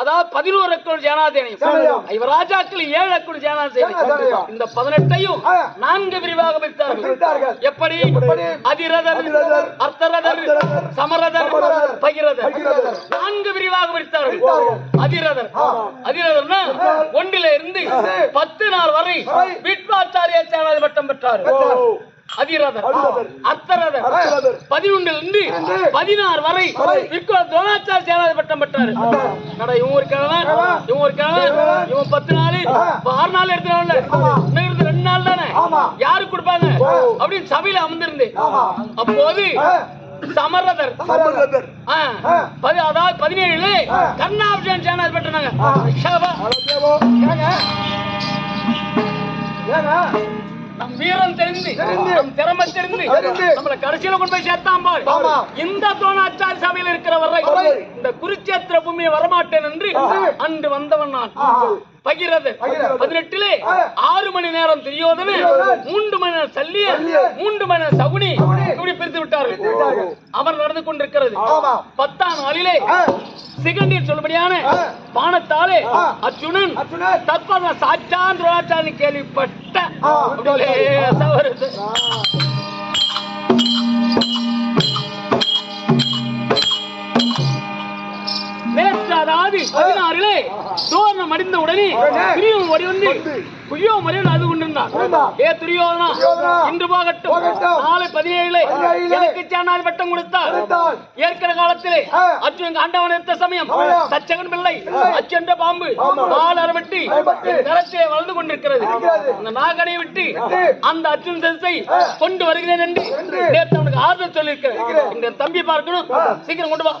அதாவது பதினோரு அக்குள் ஜனாதேனையும் சேனையும். இவர் ராஜாக்கள் ஏழு அக்குள் ஜனாதேனை சேனையும். இந்த பதினெட்டையும். நான்கு விரிவாக பிரித்தார்கள் பிரித்தார்கள். எப்படி? அதிரதர் அர்த்தரதர் சமரதர் பகிரதர். நான்கு விரிவாக பிரித்தார்கள். அதிரதர். அதிரதர்னா ஒன்றில இருந்து பத்து நாள் வரை. விட்வாச்சாரிய சேனாதி பட்டம் பெற்றார். அதிரதர் அதிரதர். அர்த்தரதர் அர்த்தரதர். பதினொன்றில் இருந்து இருந்து பதினாறு வரை. விற்கோ துரோணாச்சார சேனாதி பட்டம் பெற்றாரு கடா இவன் ஒரு கிழவன் இவன் ஒரு கிழவன் கிழவன். இவன் பத்து நாள் ஆறு நாள் எடுத்துனால இருந்து ரெண்டு நாள் தானே. யாருக்கு கொடுப்பாங்க. அப்படின்னு சபையில அமர்ந்திருந்து ஆமா. அப்போது சமரதர் அதாவது பதினேழுல. கர்ணாபிஷன் சேனாதி. அழகேவோ. ஏங்க? ஏங்க? நம் திறமை. நம்மள கடைசியில கொண்டு போய் சேர்த்தான் பாரு. இந்த துரோணாச்சாரி சபையில் இருக்கிற வரை. இந்த குருச்சேத்திர பூமியை வரமாட்டேன் என்று. அன்று வந்தவன் நான். பகிரது. பதினெட்டிலே. ஆறு மணி நேரம் துரியோதனு. மூன்று மணி நேரம் சல்லிய. மூன்று மணி நேரம் சகுனி. இப்படி பிரித்து விட்டார்கள். அவர் நடந்து கொண்டிருக்கிறது. பத்தாம் நாளிலே சொல்லும்படியான ஆ. பானத்தாலே. அர்ஜுனன். தற்போது சாச்சான் துரோணாச்சாரி கேள்விப்பட்ட வருது. தோரணம் அடிந்த உடனே துரியோன் ஓடி வந்து குய்யோ மறையோன் அது கொண்டிருந்தான் இருந்தான். ஏ துரியோதனா இன்று போகட்டும். நாளை பதினேழு எனக்கு சேனாதி பட்டம் கொடுத்தார். ஏற்கிற காலத்திலே. அர்ஜுன் ஆண்டவன் எடுத்த சமயம். தச்சகன் பிள்ளை. அச்சென்ற பாம்பு. நாள் அறுபட்டு. கரத்திலே வளர்ந்து கொண்டிருக்கிறது. அந்த நாகனை விட்டு. அந்த அர்ஜுன் சதத்தை ஆ. கொண்டு வருகிறேன் என்று. நேற்று அவனுக்கு ஆறுதல் சொல்லியிருக்கிறேன் இருக்கிறேன். இந்த தம்பி பார்க்கணும். சீக்கிரம் கொண்டு வா?